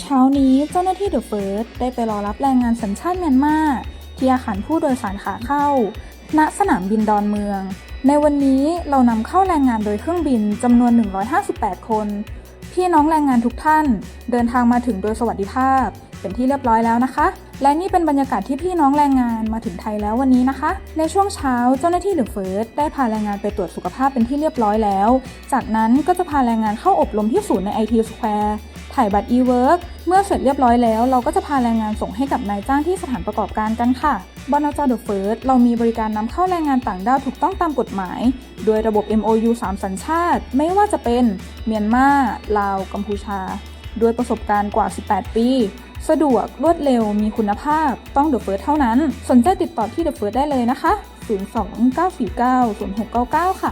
เช้านี้เจ้าหน้าที่เดอะเฟิร์สได้ไปรอรับแรงงานสัญชาติเมียนมาที่อาคารผู้โดยสารขาเข้า ณสนามบินดอนเมือง ในวันนี้เรานำเข้าแรงงานโดยเครื่องบินจำนวน 158 คน พี่น้องแรงงานทุกท่าน เดินทางมาถึงโดยสวัสดิภาพ เป็นที่เรียบร้อยแล้วนะคะ และนี่เป็นบรรยากาศที่พี่น้องแรงงานมาถึงไทยแล้ววันนี้นะคะ ในช่วงเช้าเจ้าหน้าที่เดอะเฟิร์สได้พาแรงงานไปตรวจสุขภาพเป็นที่เรียบร้อยแล้ว จากนั้นก็จะพาแรงงานเข้าอบรมที่ศูนย์ใน IT Square ถ่ายบัตร e-work เมื่อเสร็จเรียบร้อยแล้ว เราก็จะพาแรงงานส่งให้กับนายจ้างที่สถานประกอบการกันค่ะบนจเดอะเฟิร์สเรามีบริการนำเข้าแรงงานต่างด้าวถูกต้องตามกฎหมาย โดยระบบ MOU 3 สัญชาติ ไม่ว่าจะเป็นเมียนมา ลาว กัมพูชา ด้วยประสบการณ์กว่า 18 ปี สะดวกรวดเร็วมีคุณภาพ ต้องเดอะเฟิร์สเท่านั้น สนใจติดต่อที่เดอะเฟิร์สได้เลยนะคะ 029490699 ค่ะ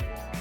Yeah.